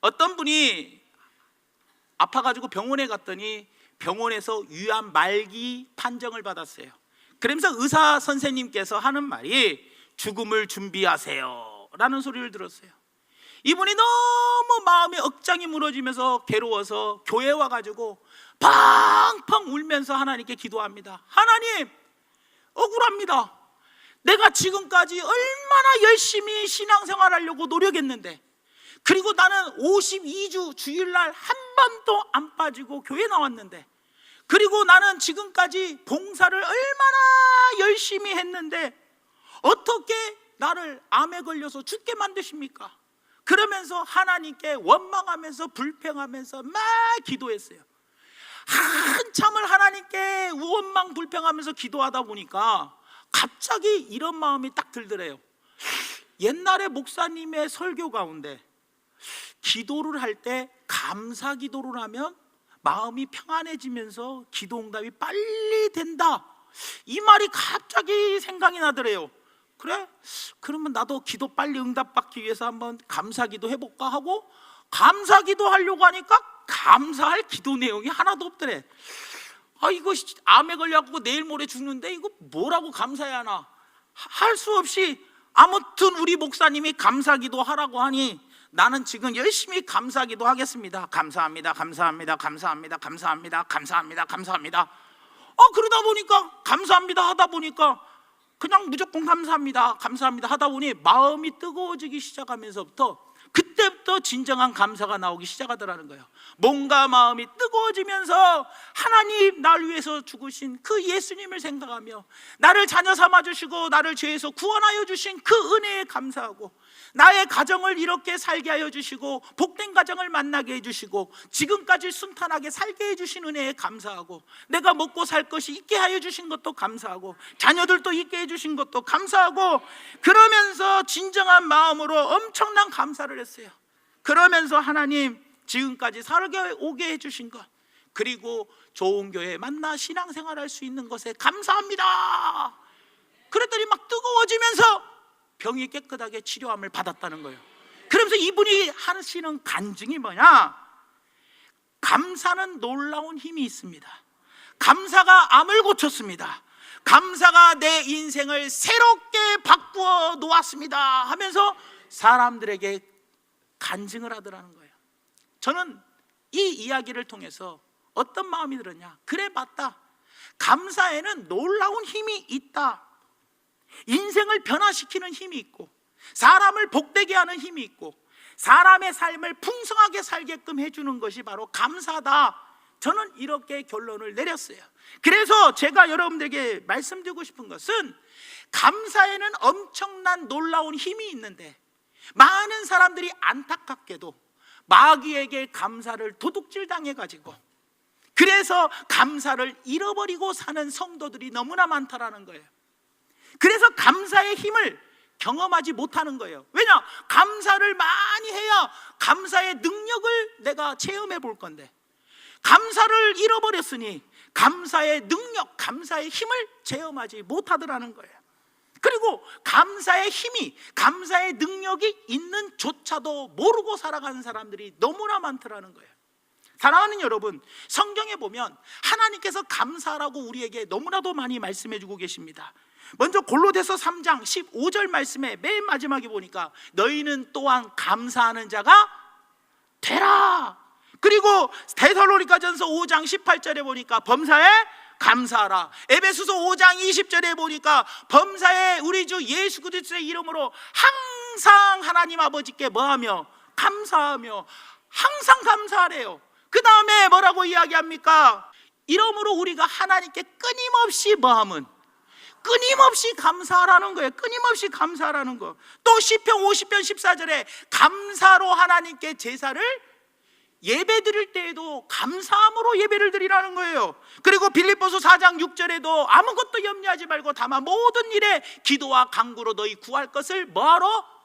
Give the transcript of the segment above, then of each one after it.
어떤 분이 아파가지고 병원에 갔더니 병원에서 위암 말기 판정을 받았어요. 그러면서 의사 선생님께서 하는 말이 죽음을 준비하세요. 라는 소리를 들었어요. 이분이 너무 마음이 억장이 무너지면서 괴로워서 교회 와가지고 팡팡 울면서 하나님께 기도합니다. 하나님, 억울합니다. 내가 지금까지 얼마나 열심히 신앙생활 하려고 노력했는데, 그리고 나는 52주 주일날 한 번도 안 빠지고 교회 나왔는데, 그리고 나는 지금까지 봉사를 얼마나 열심히 했는데, 어떻게 나를 암에 걸려서 죽게 만드십니까? 그러면서 하나님께 원망하면서 불평하면서 막 기도했어요. 한참을 하나님께 원망 불평하면서 기도하다 보니까 갑자기 이런 마음이 딱 들더래요. 옛날에 목사님의 설교 가운데 기도를 할 때 감사 기도를 하면 마음이 평안해지면서 기도 응답이 빨리 된다. 이 말이 갑자기 생각이 나더래요. 그래? 그러면 나도 기도 빨리 응답받기 위해서 한번 감사 기도 해볼까 하고 감사 기도 하려고 하니까 감사할 기도 내용이 하나도 없더래. 아 이거 암에 걸려갖고 내일 모레 죽는데 이거 뭐라고 감사해야 하나 할 수 없이 아무튼 우리 목사님이 감사 기도 하라고 하니 나는 지금 열심히 감사 기도 하겠습니다. 감사합니다. 감사합니다. 감사합니다. 감사합니다. 감사합니다. 감사합니다. 어 그러다 보니까 감사합니다 하다 보니까 그냥 무조건 감사합니다. 감사합니다 하다 보니 마음이 뜨거워지기 시작하면서부터 그때부터 진정한 감사가 나오기 시작하더라는 거예요. 뭔가 마음이 뜨거워지면서 하나님 날 위해서 죽으신 그 예수님을 생각하며 나를 자녀 삼아 주시고 나를 죄에서 구원하여 주신 그 은혜에 감사하고 나의 가정을 이렇게 살게 하여 주시고 복된 가정을 만나게 해 주시고 지금까지 순탄하게 살게 해 주신 은혜에 감사하고 내가 먹고 살 것이 있게 하여 주신 것도 감사하고 자녀들도 있게 해 주신 것도 감사하고 그러면서 진정한 마음으로 엄청난 감사를 했어요. 그러면서 하나님 지금까지 살게 오게 해 주신 것 그리고 좋은 교회 만나 신앙생활할 수 있는 것에 감사합니다. 그랬더니 막 뜨거워지면서 병이 깨끗하게 치료함을 받았다는 거예요. 그러면서 이분이 하시는 간증이 뭐냐? 감사는 놀라운 힘이 있습니다. 감사가 암을 고쳤습니다. 감사가 내 인생을 새롭게 바꾸어 놓았습니다. 하면서 사람들에게 간증을 하더라는 거예요. 저는 이 이야기를 통해서 어떤 마음이 들었냐? 그래, 맞다. 감사에는 놀라운 힘이 있다. 인생을 변화시키는 힘이 있고 사람을 복되게 하는 힘이 있고 사람의 삶을 풍성하게 살게끔 해주는 것이 바로 감사다. 저는 이렇게 결론을 내렸어요. 그래서 제가 여러분들에게 말씀드리고 싶은 것은 감사에는 엄청난 놀라운 힘이 있는데 많은 사람들이 안타깝게도 마귀에게 감사를 도둑질 당해가지고 그래서 감사를 잃어버리고 사는 성도들이 너무나 많다라는 거예요. 그래서 감사의 힘을 경험하지 못하는 거예요. 왜냐? 감사를 많이 해야 감사의 능력을 내가 체험해 볼 건데, 감사를 잃어버렸으니 감사의 능력, 감사의 힘을 체험하지 못하더라는 거예요. 그리고 감사의 힘이, 감사의 능력이 있는 조차도 모르고 살아가는 사람들이 너무나 많더라는 거예요. 사랑하는 여러분, 성경에 보면 하나님께서 감사라고 우리에게 너무나도 많이 말씀해 주고 계십니다. 먼저 골로새서 3장 15절 말씀에 맨 마지막에 보니까 너희는 또한 감사하는 자가 되라. 그리고 데살로니가전서 5장 18절에 보니까 범사에 감사하라. 에베소서 5장 20절에 보니까 범사에 우리 주 예수 그리스도의 이름으로 항상 하나님 아버지께 뭐하며 감사하며 항상 감사하래요. 그 다음에 뭐라고 이야기합니까? 이러므로 우리가 하나님께 끊임없이 뭐함은 끊임없이 감사하라는 거예요. 끊임없이 감사하라는 거. 또 시편 50편 14절에 감사로 하나님께 제사를 예배 드릴 때에도 감사함으로 예배를 드리라는 거예요. 그리고 빌립보서 4장 6절에도 아무것도 염려하지 말고 다만 모든 일에 기도와 간구로 너희 구할 것을 뭐하러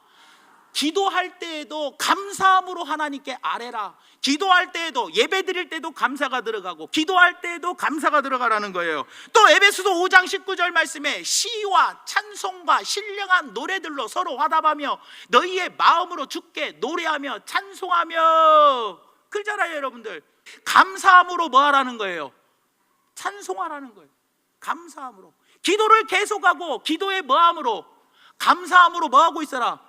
기도할 때에도 감사함으로 하나님께 아뢰라. 기도할 때에도 예배 드릴 때도 감사가 들어가고 기도할 때에도 감사가 들어가라는 거예요. 또 에베소서 5장 19절 말씀에 시와 찬송과 신령한 노래들로 서로 화답하며 너희의 마음으로 주께 노래하며 찬송하며 그러잖아요, 여러분들. 감사함으로 뭐 하라는 거예요? 찬송하라는 거예요. 감사함으로. 기도를 계속하고 기도의 뭐함으로 감사함으로 뭐 하고 있어라?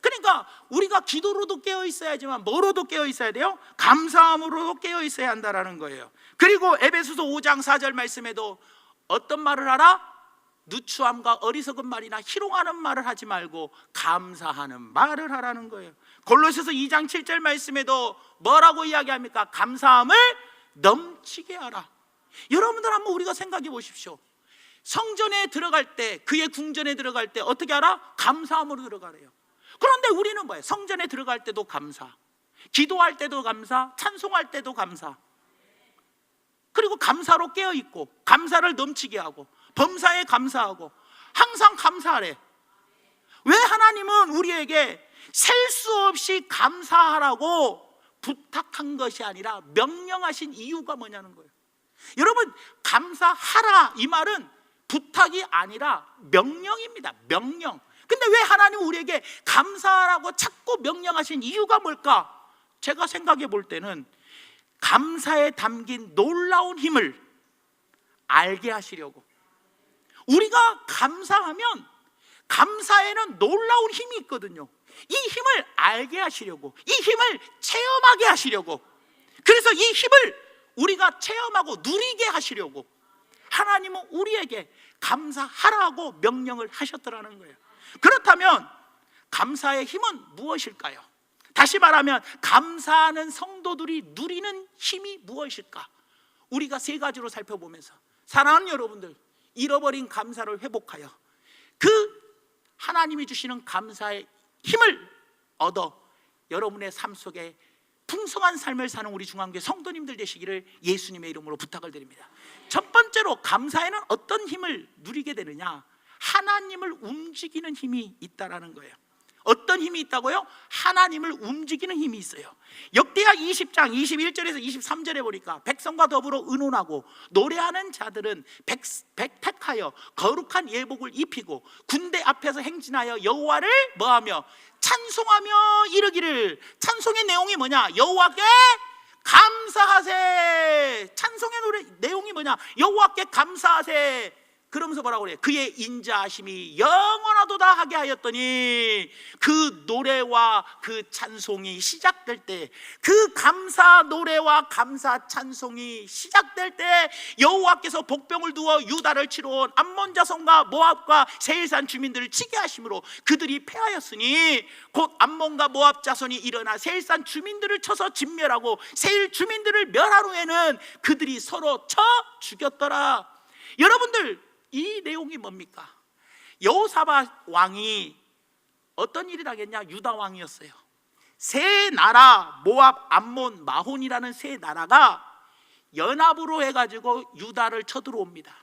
그러니까 우리가 기도로도 깨어 있어야지만 뭐로도 깨어 있어야 돼요? 감사함으로도 깨어 있어야 한다라는 거예요. 그리고 에베소서 5장 4절 말씀에도 어떤 말을 하라? 누추함과 어리석은 말이나 희롱하는 말을 하지 말고 감사하는 말을 하라는 거예요. 골로새서 2장 7절 말씀에도 뭐라고 이야기합니까? 감사함을 넘치게 하라. 여러분들 한번 우리가 생각해 보십시오. 성전에 들어갈 때 그의 궁전에 들어갈 때 어떻게 하라? 감사함으로 들어가래요. 그런데 우리는 뭐예요? 성전에 들어갈 때도 감사, 기도할 때도 감사, 찬송할 때도 감사. 그리고 감사로 깨어 있고 감사를 넘치게 하고 범사에 감사하고 항상 감사하래. 왜 하나님은 우리에게 셀 수 없이 감사하라고 부탁한 것이 아니라 명령하신 이유가 뭐냐는 거예요. 여러분 감사하라 이 말은 부탁이 아니라 명령입니다. 명령. 근데 왜 하나님 우리에게 감사하라고 자꾸 명령하신 이유가 뭘까? 제가 생각해 볼 때는 감사에 담긴 놀라운 힘을 알게 하시려고. 우리가 감사하면 감사에는 놀라운 힘이 있거든요. 이 힘을 알게 하시려고, 이 힘을 체험하게 하시려고. 그래서 이 힘을 우리가 체험하고 누리게 하시려고 하나님은 우리에게 감사하라고 명령을 하셨더라는 거예요. 그렇다면 감사의 힘은 무엇일까요? 다시 말하면 감사하는 성도들이 누리는 힘이 무엇일까? 우리가 세 가지로 살펴보면서 사랑하는 여러분들 잃어버린 감사를 회복하여 그 하나님이 주시는 감사의 힘을 얻어 여러분의 삶 속에 풍성한 삶을 사는 우리 중앙교회 성도님들 되시기를 예수님의 이름으로 부탁을 드립니다. 첫 번째로 감사에는 어떤 힘을 누리게 되느냐? 하나님을 움직이는 힘이 있다라는 거예요. 어떤 힘이 있다고요? 하나님을 움직이는 힘이 있어요. 역대하 20장 21절에서 23절에 보니까 백성과 더불어 의논하고 노래하는 자들은 백, 백택하여 거룩한 예복을 입히고 군대 앞에서 행진하여 여호와를 뭐하며 찬송하며 이르기를 찬송의 내용이 뭐냐? 여호와께 감사하세. 찬송의 노래 내용이 뭐냐? 여호와께 감사하세. 그러면서 뭐라고 그래? 그의 인자하심이 영원하도다 하게 하였더니 그 노래와 그 찬송이 시작될 때 그 감사 노래와 감사 찬송이 시작될 때 여호와께서 복병을 두어 유다를 치러 온 암몬 자손과 모압과 세일산 주민들을 치게 하심으로 그들이 패하였으니 곧 암몬과 모압 자손이 일어나 세일산 주민들을 쳐서 진멸하고 세일 주민들을 멸한 후에는 그들이 서로 쳐 죽였더라. 여러분들 이 내용이 뭡니까? 여호사밧 왕이 어떤 일이 나겠냐? 유다 왕이었어요. 세 나라 모압, 암몬, 마혼이라는 세 나라가 연합으로 해가지고 유다를 쳐들어옵니다.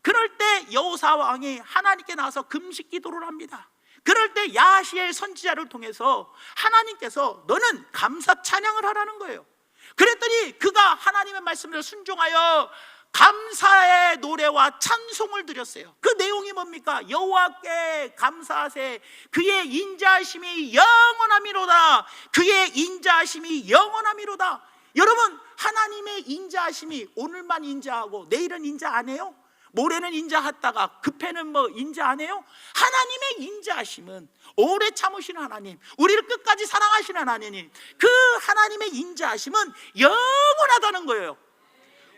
그럴 때 여호사 왕이 하나님께 나와서 금식 기도를 합니다. 그럴 때 야시엘 선지자를 통해서 하나님께서 너는 감사 찬양을 하라는 거예요. 그랬더니 그가 하나님의 말씀을 순종하여 감사의 노래와 찬송을 드렸어요. 그 내용이 뭡니까? 여호와께 감사하세. 그의 인자하심이 영원함이로다. 그의 인자하심이 영원함이로다. 여러분, 하나님의 인자하심이 오늘만 인자하고 내일은 인자 안 해요? 모레는 인자했다가 급해는 뭐 인자 안 해요? 하나님의 인자하심은 오래 참으시는 하나님, 우리를 끝까지 사랑하시는 하나님, 그 하나님의 인자하심은 영원하다는 거예요.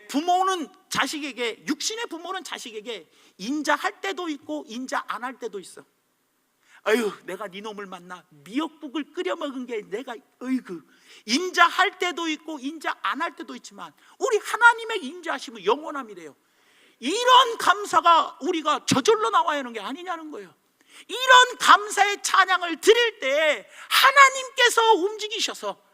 부모는 자식에게 육신의 부모는 자식에게 인자할 때도 있고 인자 안 할 때도 있어. 아유, 내가 네 놈을 만나 미역국을 끓여 먹은 게 내가 어이구 인자할 때도 있고 인자 안 할 때도 있지만 우리 하나님의 인자하심은 영원함이래요. 이런 감사가 우리가 저절로 나와야 하는 게 아니냐는 거예요. 이런 감사의 찬양을 드릴 때 하나님께서 움직이셔서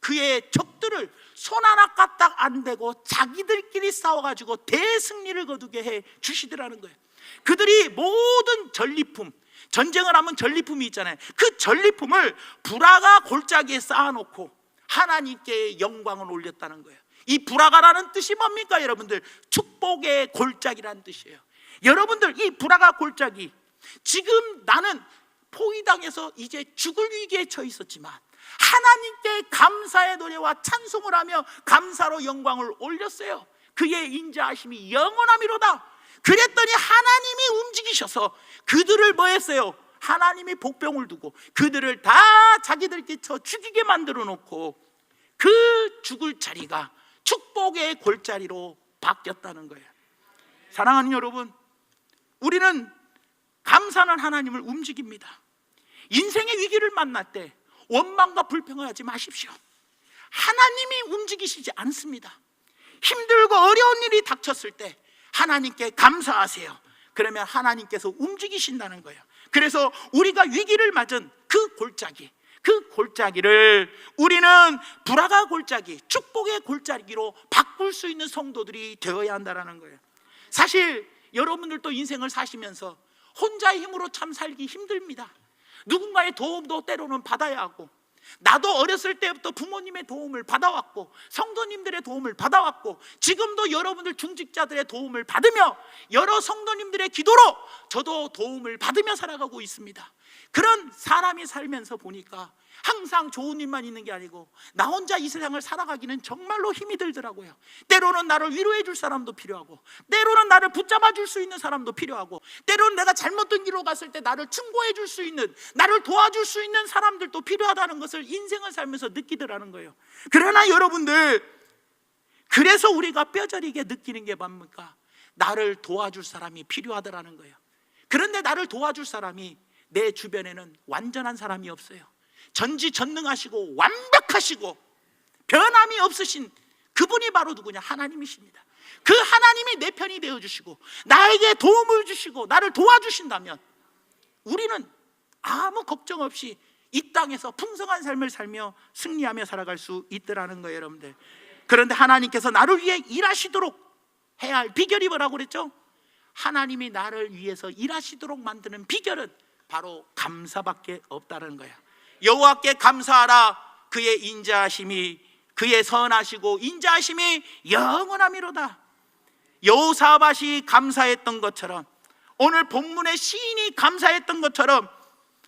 그의 적들을 손 하나 까딱 안 대고 자기들끼리 싸워가지고 대승리를 거두게 해 주시더라는 거예요. 그들이 모든 전리품, 전쟁을 하면 전리품이 있잖아요. 그 전리품을 불화가 골짜기에 쌓아놓고 하나님께 영광을 올렸다는 거예요. 이 불화가라는 뜻이 뭡니까, 여러분들? 축복의 골짜기라는 뜻이에요. 여러분들 이 불화가 골짜기 지금 나는 포위당해서 이제 죽을 위기에 처해 있었지만 하나님께 감사의 노래와 찬송을 하며 감사로 영광을 올렸어요. 그의 인자하심이 영원함이로다. 그랬더니 하나님이 움직이셔서 그들을 뭐 했어요? 하나님이 복병을 두고 그들을 다 자기들끼리 쳐 죽이게 만들어 놓고 그 죽을 자리가 축복의 골짜리로 바뀌었다는 거예요. 사랑하는 여러분, 우리는 감사는 하나님을 움직입니다. 인생의 위기를 만날 때 원망과 불평을 하지 마십시오. 하나님이 움직이시지 않습니다. 힘들고 어려운 일이 닥쳤을 때 하나님께 감사하세요. 그러면 하나님께서 움직이신다는 거예요. 그래서 우리가 위기를 맞은 그 골짜기, 그 골짜기를 우리는 불화가 골짜기, 축복의 골짜기로 바꿀 수 있는 성도들이 되어야 한다는 거예요. 사실 여러분들도 인생을 사시면서 혼자의 힘으로 참 살기 힘듭니다. 누군가의 도움도 때로는 받아야 하고 나도 어렸을 때부터 부모님의 도움을 받아왔고 성도님들의 도움을 받아왔고 지금도 여러분들 중직자들의 도움을 받으며 여러 성도님들의 기도로 저도 도움을 받으며 살아가고 있습니다. 그런 사람이 살면서 보니까 항상 좋은 일만 있는 게 아니고 나 혼자 이 세상을 살아가기는 정말로 힘이 들더라고요. 때로는 나를 위로해 줄 사람도 필요하고 때로는 나를 붙잡아 줄 수 있는 사람도 필요하고 때로는 내가 잘못된 길로 갔을 때 나를 충고해 줄 수 있는 나를 도와줄 수 있는 사람들도 필요하다는 것을 인생을 살면서 느끼더라는 거예요. 그러나 여러분들 그래서 우리가 뼈저리게 느끼는 게 뭡니까? 나를 도와줄 사람이 필요하더라는 거예요. 그런데 나를 도와줄 사람이 내 주변에는 완전한 사람이 없어요. 전지전능하시고 완벽하시고 변함이 없으신 그분이 바로 누구냐? 하나님이십니다. 그 하나님이 내 편이 되어 주시고 나에게 도움을 주시고 나를 도와주신다면 우리는 아무 걱정 없이 이 땅에서 풍성한 삶을 살며 승리하며 살아갈 수 있더라는 거예요, 여러분들. 그런데 하나님께서 나를 위해 일하시도록 해야 할 비결이 뭐라고 그랬죠? 하나님이 나를 위해서 일하시도록 만드는 비결은 바로 감사밖에 없다는 거예요. 여호와께 감사하라 그의 인자하심이 그의 선하시고 인자하심이 영원함이로다. 여호사밧이 감사했던 것처럼 오늘 본문의 시인이 감사했던 것처럼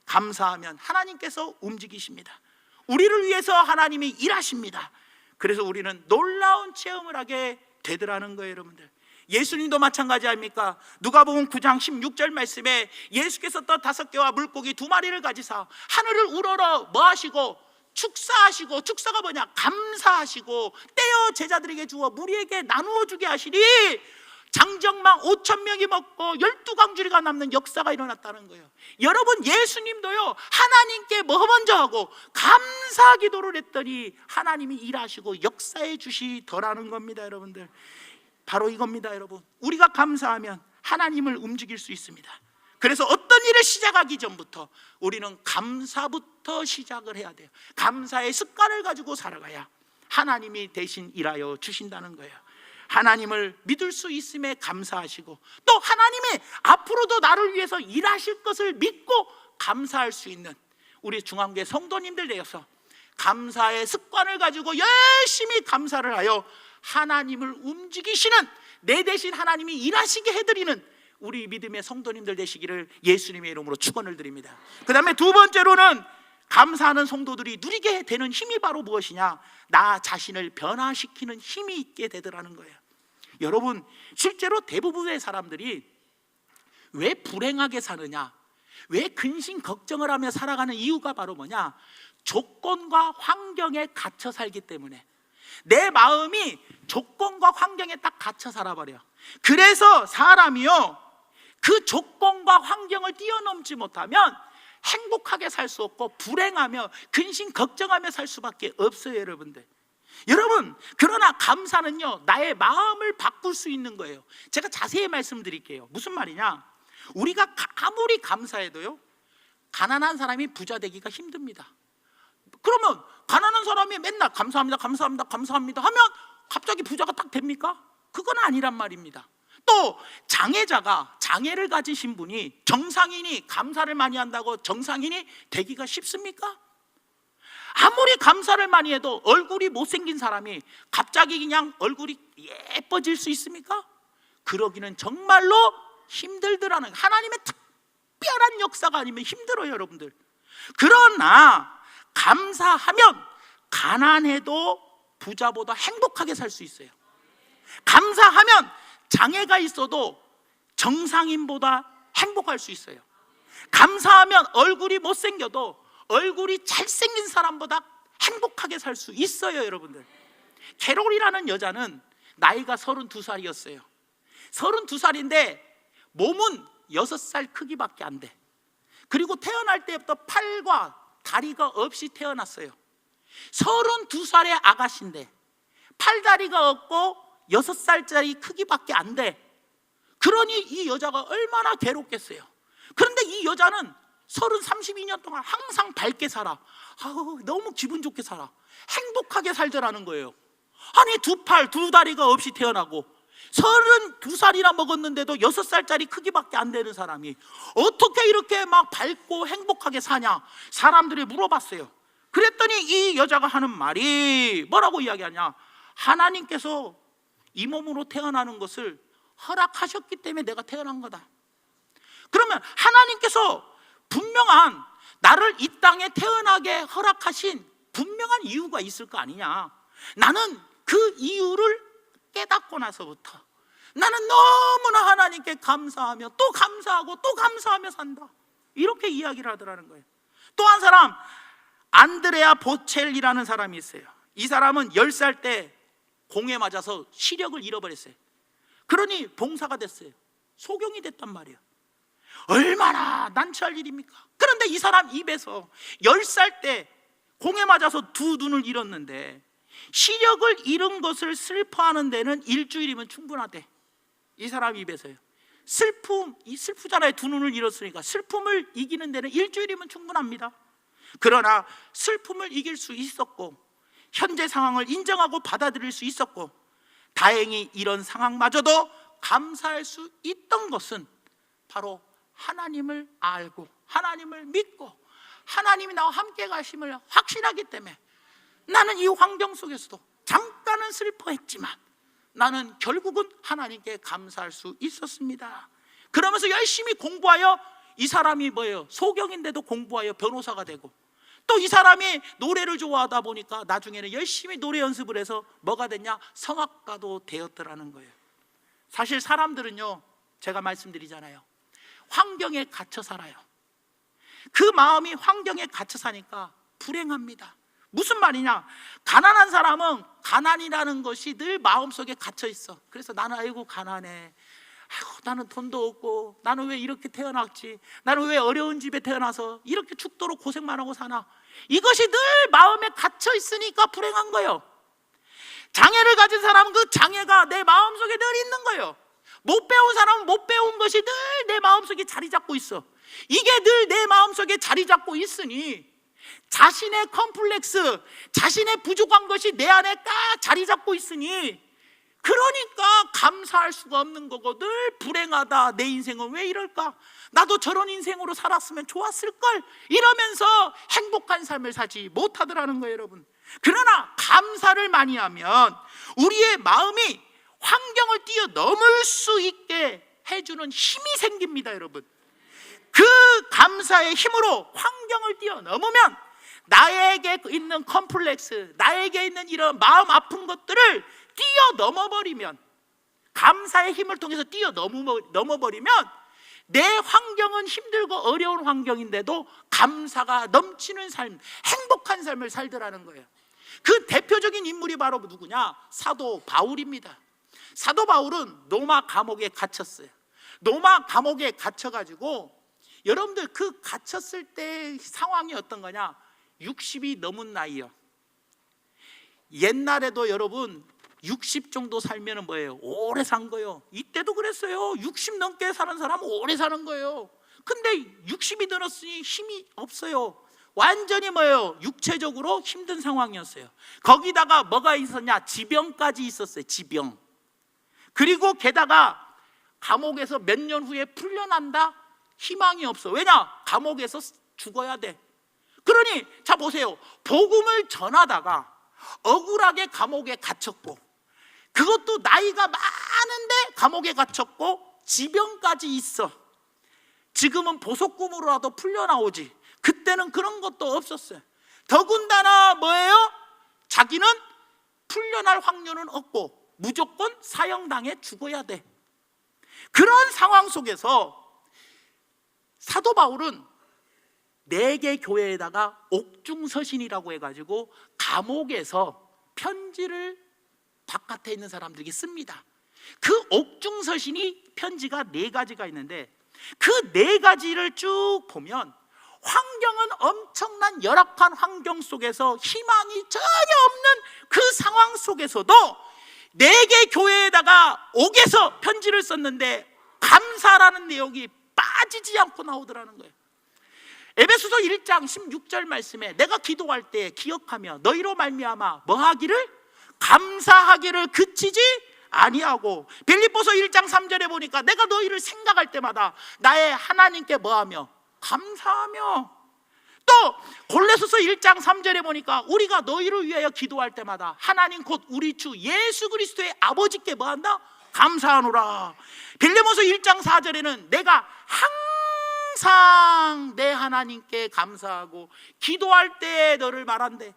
감사하면 하나님께서 움직이십니다. 우리를 위해서 하나님이 일하십니다. 그래서 우리는 놀라운 체험을 하게 되더라는 거예요, 여러분들. 예수님도 마찬가지 아닙니까? 누가복음 9장 16절 말씀에 예수께서 떠 다섯 개와 물고기 두 마리를 가지사 하늘을 우러러 뭐 하시고 축사하시고 축사가 뭐냐? 감사하시고 떼어 제자들에게 주어 무리에게 나누어 주게 하시니 장정망 5천 명이 먹고 열두 광주리가 남는 역사가 일어났다는 거예요. 여러분 예수님도요 하나님께 뭐 먼저 하고 감사 기도를 했더니 하나님이 일하시고 역사해 주시더라는 겁니다, 여러분들. 바로 이겁니다, 여러분. 우리가 감사하면 하나님을 움직일 수 있습니다. 그래서 어떤 일을 시작하기 전부터 우리는 감사부터 시작을 해야 돼요. 감사의 습관을 가지고 살아가야 하나님이 대신 일하여 주신다는 거예요. 하나님을 믿을 수 있음에 감사하시고 또 하나님이 앞으로도 나를 위해서 일하실 것을 믿고 감사할 수 있는 우리 중앙교회 성도님들 되어서 감사의 습관을 가지고 열심히 감사를 하여 하나님을 움직이시는 내 대신 하나님이 일하시게 해드리는 우리 믿음의 성도님들 되시기를 예수님의 이름으로 축원을 드립니다. 그 다음에 두 번째로는 감사하는 성도들이 누리게 되는 힘이 바로 무엇이냐? 나 자신을 변화시키는 힘이 있게 되더라는 거예요. 여러분, 실제로 대부분의 사람들이 왜 불행하게 사느냐? 왜 근심 걱정을 하며 살아가는 이유가 바로 뭐냐? 조건과 환경에 갇혀 살기 때문에 내 마음이 조건과 환경에 딱 갇혀 살아버려. 그래서 사람이요, 그 조건과 환경을 뛰어넘지 못하면 행복하게 살 수 없고 불행하며 근심 걱정하며 살 수밖에 없어요, 여러분들. 여러분, 그러나 감사는요, 나의 마음을 바꿀 수 있는 거예요. 제가 자세히 말씀드릴게요. 무슨 말이냐? 우리가 가- 아무리 감사해도요, 가난한 사람이 부자 되기가 힘듭니다. 그러면 가난한 사람이 맨날 감사합니다, 감사합니다, 감사합니다 하면 갑자기 부자가 딱 됩니까? 그건 아니란 말입니다. 또 장애자가 장애를 가지신 분이 정상인이 감사를 많이 한다고 정상인이 되기가 쉽습니까? 아무리 감사를 많이 해도 얼굴이 못생긴 사람이 갑자기 그냥 얼굴이 예뻐질 수 있습니까? 그러기는 정말로 힘들더라는 하나님의 특별한 역사가 아니면 힘들어요, 여러분들. 그러나 감사하면 가난해도 부자보다 행복하게 살 수 있어요. 감사하면 장애가 있어도 정상인보다 행복할 수 있어요. 감사하면 얼굴이 못생겨도 얼굴이 잘생긴 사람보다 행복하게 살 수 있어요, 여러분들. 캐롤이라는 여자는 나이가 32살이었어요. 32살인데 몸은 6살 크기밖에 안 돼. 그리고 태어날 때부터 팔과 다리가 없이 태어났어요. 32살의 아가씨인데 팔다리가 없고 6살짜리 크기밖에 안 돼. 그러니 이 여자가 얼마나 괴롭겠어요. 그런데 이 여자는 30, 32년 동안 항상 밝게 살아. 아우, 너무 기분 좋게 살아. 행복하게 살더라는 거예요. 아니, 두 팔, 두 다리가 없이 태어나고, 32살이나 먹었는데도 6살짜리 크기밖에 안 되는 사람이 어떻게 이렇게 막 밝고 행복하게 사냐? 사람들이 물어봤어요. 그랬더니 이 여자가 하는 말이 뭐라고 이야기하냐? 하나님께서 이 몸으로 태어나는 것을 허락하셨기 때문에 내가 태어난 거다. 그러면 하나님께서 분명한 나를 이 땅에 태어나게 허락하신 분명한 이유가 있을 거 아니냐. 나는 그 이유를 깨닫고 나서부터 나는 너무나 하나님께 감사하며 또 감사하고 또 감사하며 산다. 이렇게 이야기를 하더라는 거예요. 또 한 사람 안드레아 보첼이라는 사람이 있어요. 이 사람은 10살 때 공에 맞아서 시력을 잃어버렸어요. 그러니 봉사가 됐어요. 소경이 됐단 말이에요. 얼마나 난처할 일입니까? 그런데 이 사람 입에서 10살 때 공에 맞아서 두 눈을 잃었는데 시력을 잃은 것을 슬퍼하는 데는 일주일이면 충분하대. 이 사람 입에서요. 슬픔, 이 슬프잖아요. 두 눈을 잃었으니까 슬픔을 이기는 데는 일주일이면 충분합니다. 그러나 슬픔을 이길 수 있었고 현재 상황을 인정하고 받아들일 수 있었고 다행히 이런 상황마저도 감사할 수 있던 것은 바로 하나님을 알고 하나님을 믿고 하나님이 나와 함께 가심을 확신하기 때문에 나는 이 환경 속에서도 잠깐은 슬퍼했지만 나는 결국은 하나님께 감사할 수 있었습니다. 그러면서 열심히 공부하여 이 사람이 뭐예요? 소경인데도 공부하여 변호사가 되고 또 이 사람이 노래를 좋아하다 보니까 나중에는 열심히 노래 연습을 해서 뭐가 됐냐? 성악가도 되었더라는 거예요. 사실 사람들은요, 제가 말씀드리잖아요. 환경에 갇혀 살아요. 그 마음이 환경에 갇혀 사니까 불행합니다. 무슨 말이냐? 가난한 사람은 가난이라는 것이 늘 마음속에 갇혀 있어. 그래서 나는 아이고 가난해. 아이고 나는 돈도 없고 나는 왜 이렇게 태어났지? 나는 왜 어려운 집에 태어나서 이렇게 죽도록 고생만 하고 사나? 이것이 늘 마음에 갇혀 있으니까 불행한 거예요. 장애를 가진 사람은 그 장애가 내 마음속에 늘 있는 거예요. 못 배운 사람은 못 배운 것이 늘 내 마음속에 자리 잡고 있어. 이게 늘 내 마음속에 자리 잡고 있으니 자신의 컴플렉스, 자신의 부족한 것이 내 안에 딱 자리 잡고 있으니 그러니까 감사할 수가 없는 거고 늘 불행하다. 내 인생은 왜 이럴까? 나도 저런 인생으로 살았으면 좋았을걸. 이러면서 행복한 삶을 살지 못하더라는 거예요, 여러분. 그러나 감사를 많이 하면 우리의 마음이 환경을 뛰어넘을 수 있게 해주는 힘이 생깁니다, 여러분. 그 감사의 힘으로 환경을 뛰어넘으면 나에게 있는 컴플렉스, 나에게 있는 이런 마음 아픈 것들을 뛰어넘어 버리면 감사의 힘을 통해서 뛰어넘어 버리면 내 환경은 힘들고 어려운 환경인데도 감사가 넘치는 삶, 행복한 삶을 살더라는 거예요. 그 대표적인 인물이 바로 누구냐? 사도 바울입니다. 사도 바울은 로마 감옥에 갇혔어요. 로마 감옥에 갇혀가지고 여러분들 그 갇혔을 때 상황이 어떤 거냐? 60이 넘은 나이요. 옛날에도 여러분 60 정도 살면은 뭐예요? 오래 산 거예요. 이때도 그랬어요. 60 넘게 사는 사람은 오래 사는 거예요. 근데 60이 늘었으니 힘이 없어요. 완전히 뭐예요? 육체적으로 힘든 상황이었어요. 거기다가 뭐가 있었냐? 지병까지 있었어요. 지병. 그리고 게다가 감옥에서 몇 년 후에 풀려난다? 희망이 없어. 왜냐? 감옥에서 죽어야 돼. 그러니 자 보세요. 복음을 전하다가 억울하게 감옥에 갇혔고 그것도 나이가 많은데 감옥에 갇혔고 지병까지 있어. 지금은 보석금으로라도 풀려나오지. 그때는 그런 것도 없었어요. 더군다나 뭐예요? 자기는 풀려날 확률은 없고 무조건 사형당해 죽어야 돼. 그런 상황 속에서 사도 바울은 네 개 교회에다가 옥중서신이라고 해가지고 감옥에서 편지를 바깥에 있는 사람들에게 씁니다. 그 옥중서신이 편지가 네 가지가 있는데 그 네 가지를 쭉 보면 환경은 엄청난 열악한 환경 속에서 희망이 전혀 없는 그 상황 속에서도 네 개 교회에다가 옥에서 편지를 썼는데 감사라는 내용이 빠지지 않고 나오더라는 거예요. 에베소서 1장 16절 말씀에 내가 기도할 때 기억하며 너희로 말미암아 뭐 하기를 감사하기를 그치지 아니하고 빌립보서 1장 3절에 보니까 내가 너희를 생각할 때마다 나의 하나님께 뭐하며? 감사하며. 또 골레소서 1장 3절에 보니까 우리가 너희를 위하여 기도할 때마다 하나님 곧 우리 주 예수 그리스도의 아버지께 뭐한다? 감사하노라. 빌레모서 1장 4절에는 내가 항상 내 하나님께 감사하고 기도할 때 너를 말한대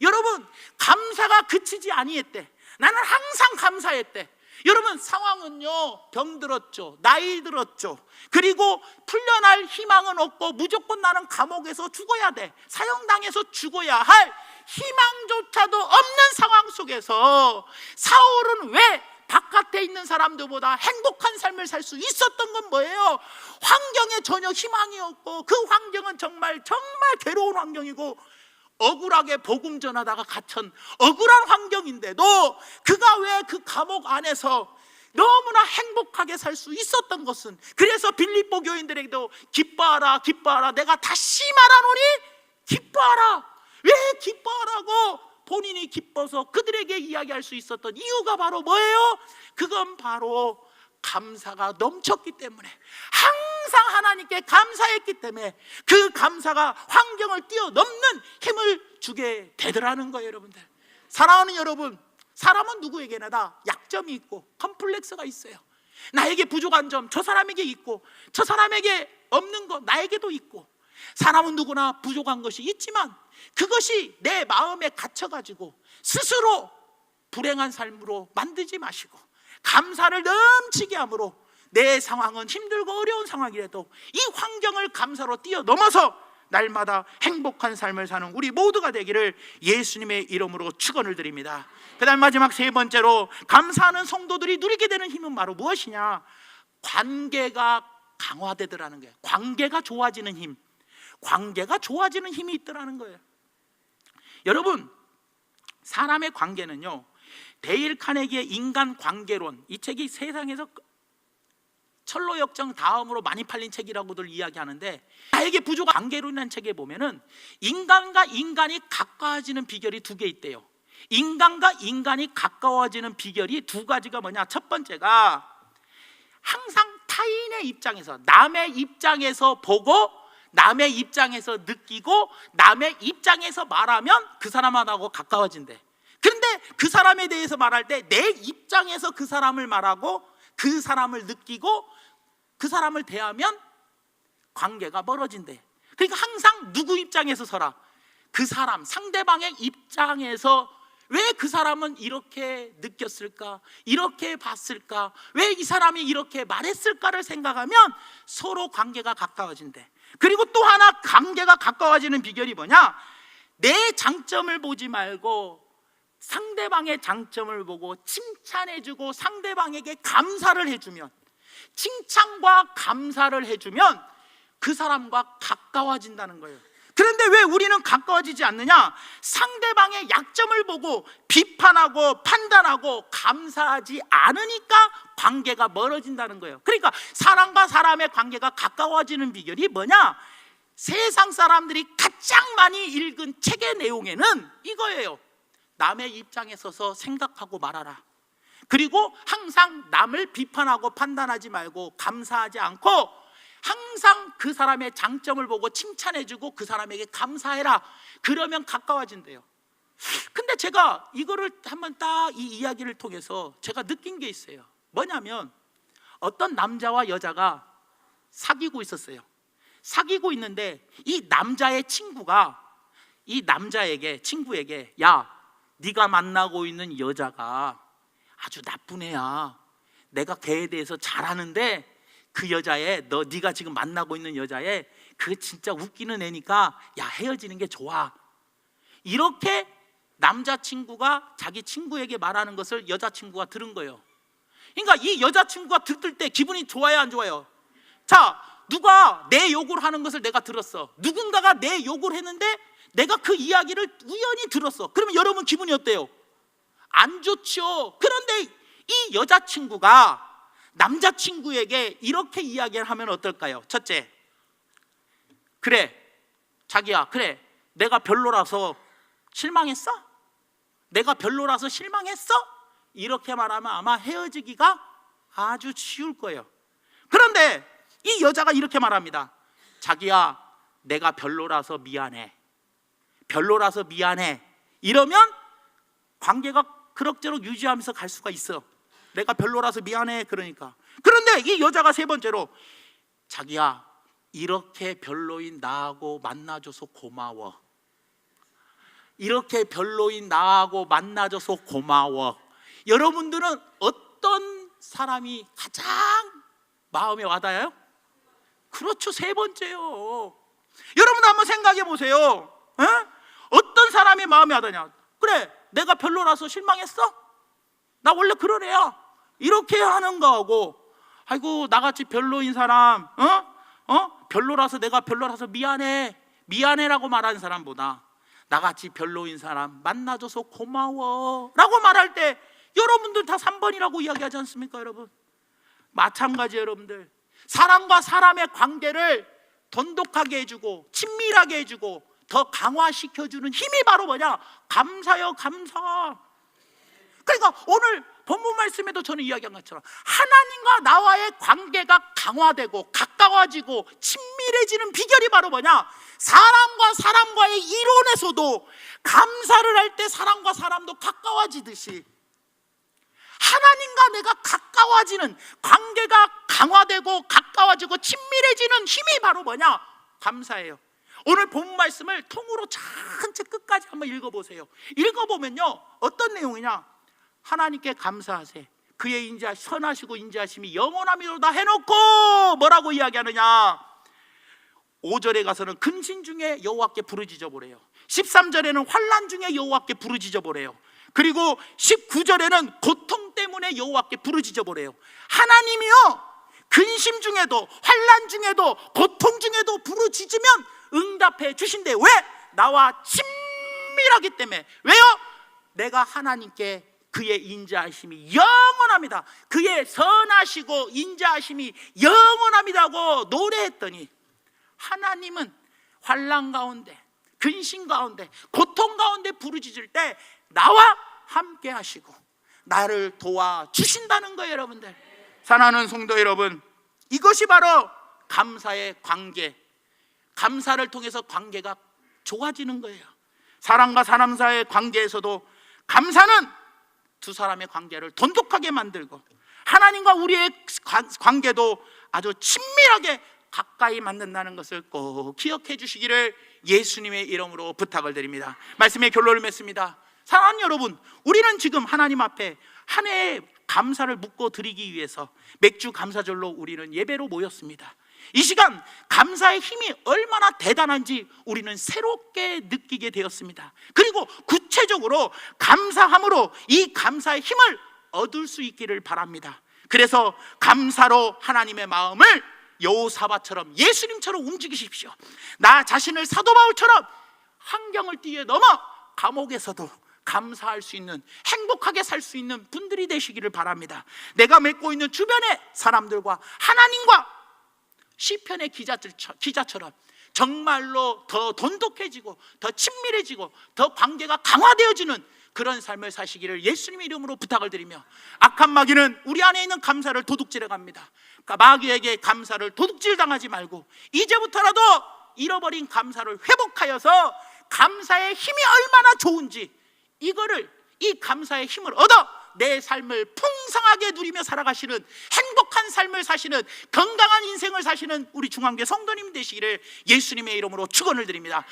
여러분 감사가 그치지 아니했대. 나는 항상 감사했대. 여러분 상황은요 병들었죠. 나이 들었죠. 그리고 풀려날 희망은 없고 무조건 나는 감옥에서 죽어야 돼. 사형당해서 죽어야 할 희망조차도 없는 상황 속에서 사울은 왜 바깥에 있는 사람들보다 행복한 삶을 살 수 있었던 건 뭐예요? 환경에 전혀 희망이 없고 그 환경은 정말 정말 괴로운 환경이고 억울하게 복음 전하다가 갇힌 억울한 환경인데도 그가 왜 그 감옥 안에서 너무나 행복하게 살 수 있었던 것은? 그래서 빌립보 교인들에게도 기뻐하라 기뻐하라 내가 다시 말하노니 기뻐하라. 왜 기뻐하라고? 본인이 기뻐서 그들에게 이야기할 수 있었던 이유가 바로 뭐예요? 그건 바로 감사가 넘쳤기 때문에 항상 하나님께 감사했기 때문에 그 감사가 환경을 뛰어넘는 힘을 주게 되더라는 거예요, 여러분들. 사랑하는 여러분, 사람은 누구에게나 다 약점이 있고 컴플렉스가 있어요. 나에게 부족한 점 저 사람에게 있고 저 사람에게 없는 것 나에게도 있고 사람은 누구나 부족한 것이 있지만 그것이 내 마음에 갇혀가지고 스스로 불행한 삶으로 만들지 마시고 감사를 넘치게 함으로 내 상황은 힘들고 어려운 상황이라도 이 환경을 감사로 뛰어넘어서 날마다 행복한 삶을 사는 우리 모두가 되기를 예수님의 이름으로 축원을 드립니다. 그다음 마지막 세 번째로 감사하는 성도들이 누리게 되는 힘은 바로 무엇이냐? 관계가 강화되더라는 거예요. 관계가 좋아지는 힘. 관계가 좋아지는 힘이 있더라는 거예요. 여러분, 사람의 관계는요. 데일 카네기의 인간 관계론 이 책이 세상에서 철로 역정 다음으로 많이 팔린 책이라고들 이야기하는데 나에게 부족한 관계론이라는 책에 보면은 인간과 인간이 가까워지는 비결이 두 개 있대요. 인간과 인간이 가까워지는 비결이 두 가지가 뭐냐? 첫 번째가 항상 타인의 입장에서 남의 입장에서 보고 남의 입장에서 느끼고 남의 입장에서 말하면 그 사람하고 가까워진대. 그런데 그 사람에 대해서 말할 때 내 입장에서 그 사람을 말하고 그 사람을 느끼고 그 사람을 대하면 관계가 멀어진대. 그러니까 항상 누구 입장에서 서라. 그 사람 상대방의 입장에서 왜 그 사람은 이렇게 느꼈을까? 이렇게 봤을까? 왜 이 사람이 이렇게 말했을까를 생각하면 서로 관계가 가까워진대. 그리고 또 하나 관계가 가까워지는 비결이 뭐냐? 내 장점을 보지 말고 상대방의 장점을 보고 칭찬해주고 상대방에게 감사를 해주면 칭찬과 감사를 해주면 그 사람과 가까워진다는 거예요. 그런데 왜 우리는 가까워지지 않느냐? 상대방의 약점을 보고 비판하고 판단하고 감사하지 않으니까 관계가 멀어진다는 거예요. 그러니까 사람과 사람의 관계가 가까워지는 비결이 뭐냐? 세상 사람들이 가장 많이 읽은 책의 내용에는 이거예요. 남의 입장에 서서 생각하고 말하라. 그리고 항상 남을 비판하고 판단하지 말고 감사하지 않고 항상 그 사람의 장점을 보고 칭찬해주고 그 사람에게 감사해라. 그러면 가까워진대요. 근데 제가 이거를 한번 딱 이 이야기를 통해서 제가 느낀 게 있어요. 뭐냐면 어떤 남자와 여자가 사귀고 있었어요. 사귀고 있는데 이 남자의 친구가 이 남자에게 친구에게 야 네가 만나고 있는 여자가 아주 나쁜 애야. 내가 걔에 대해서 잘 아는데 그 여자애 너 네가 지금 만나고 있는 여자애 그 진짜 웃기는 애니까 야 헤어지는 게 좋아. 이렇게 남자 친구가 자기 친구에게 말하는 것을 여자 친구가 들은 거예요. 그러니까 이 여자 친구가 듣을 때 기분이 좋아요, 안 좋아요? 자, 누가 내 욕을 하는 것을 내가 들었어. 누군가가 내 욕을 했는데 내가 그 이야기를 우연히 들었어. 그러면 여러분 기분이 어때요? 안 좋죠. 그런데 이 여자친구가 남자친구에게 이렇게 이야기를 하면 어떨까요? 첫째, 그래, 자기야, 그래, 내가 별로라서 실망했어? 내가 별로라서 실망했어? 이렇게 말하면 아마 헤어지기가 아주 쉬울 거예요. 그런데 이 여자가 이렇게 말합니다. 자기야, 내가 별로라서 미안해. 별로라서 미안해. 이러면 관계가 그럭저럭 유지하면서 갈 수가 있어. 내가 별로라서 미안해. 그러니까. 그런데 이 여자가 세 번째로 자기야, 이렇게 별로인 나하고 만나줘서 고마워. 이렇게 별로인 나하고 만나줘서 고마워. 여러분들은 어떤 사람이 가장 마음에 와닿아요? 그렇죠. 세 번째요. 여러분도 한번 생각해 보세요. 에? 어떤 사람이 마음에 와닿냐? 그래, 내가 별로라서 실망했어? 나 원래 그런 애야. 이렇게 하는 거하고, 아이고, 나같이 별로인 사람, 어? 어? 별로라서 내가 별로라서 미안해. 미안해라고 말하는 사람보다 나같이 별로인 사람 만나줘서 고마워. 라고 말할 때 여러분들 다 3번이라고 이야기하지 않습니까, 여러분? 마찬가지 여러분들. 사람과 사람의 관계를 돈독하게 해주고 친밀하게 해주고 더 강화시켜주는 힘이 바로 뭐냐? 감사요, 감사. 그러니까 오늘 본문 말씀에도 저는 이야기한 것처럼 하나님과 나와의 관계가 강화되고 가까워지고 친밀해지는 비결이 바로 뭐냐? 사람과 사람과의 이론에서도 감사를 할 때 사람과 사람도 가까워지듯이 하나님과 내가 가까워지는 관계가 강화되고 가까워지고 친밀해지는 힘이 바로 뭐냐? 감사예요. 오늘 본 말씀을 통으로 전체 끝까지 한번 읽어보세요. 읽어보면요, 어떤 내용이냐? 하나님께 감사하세. 그의 인자 선하시고 인자하심이 영원함이로다 해놓고 뭐라고 이야기하느냐? 5절에 가서는 근신 중에 여호와께 부르짖어 보래요. 13절에는 환란 중에 여호와께 부르짖어 보래요. 그리고 19절에는 고통 때문에 여호와께 부르짖어 보래요. 하나님이요 근심 중에도 환란 중에도 고통 중에도 부르짖으면 응답해 주신대. 왜? 나와 친밀하기 때문에. 왜요? 내가 하나님께 그의 인자하심이 영원합니다. 그의 선하시고 인자하심이 영원합니다고 노래했더니 하나님은 환란 가운데 근심 가운데 고통 가운데 부르짖을 때 나와 함께 하시고 나를 도와 주신다는 거예요, 여러분들. 사랑하는 성도 여러분, 이것이 바로 감사의 관계. 감사를 통해서 관계가 좋아지는 거예요. 사람과 사람 사이의 관계에서도 감사는 두 사람의 관계를 돈독하게 만들고 하나님과 우리의 관- 관계도 아주 친밀하게 가까이 만든다는 것을 꼭 기억해 주시기를 예수님의 이름으로 부탁을 드립니다. 말씀의 결론을 맺습니다. 사랑하는 여러분, 우리는 지금 하나님 앞에 한 해의 감사를 묻고 드리기 위해서 맥주 감사절로 우리는 예배로 모였습니다. 이 시간 감사의 힘이 얼마나 대단한지 우리는 새롭게 느끼게 되었습니다. 그리고 구체적으로 감사함으로 이 감사의 힘을 얻을 수 있기를 바랍니다. 그래서 감사로 하나님의 마음을 여호사바처럼 예수님처럼 움직이십시오. 나 자신을 사도 바울처럼 환경을 뛰어넘어 감옥에서도 감사할 수 있는 행복하게 살 수 있는 분들이 되시기를 바랍니다. 내가 맺고 있는 주변의 사람들과 하나님과 시편의 기자들 기자처럼 정말로 더 돈독해지고 더 친밀해지고 더 관계가 강화되어지는 그런 삶을 사시기를 예수님의 이름으로 부탁을 드리며 악한 마귀는 우리 안에 있는 감사를 도둑질해 갑니다. 그러니까 마귀에게 감사를 도둑질 당하지 말고 이제부터라도 잃어버린 감사를 회복하여서 감사의 힘이 얼마나 좋은지 이거를 이 감사의 힘을 얻어 내 삶을 풍성하게 누리며 살아가시는 행복한 삶을 사시는 건강한 인생을 사시는 우리 중앙교 성도님 되시기를 예수님의 이름으로 축원을 드립니다.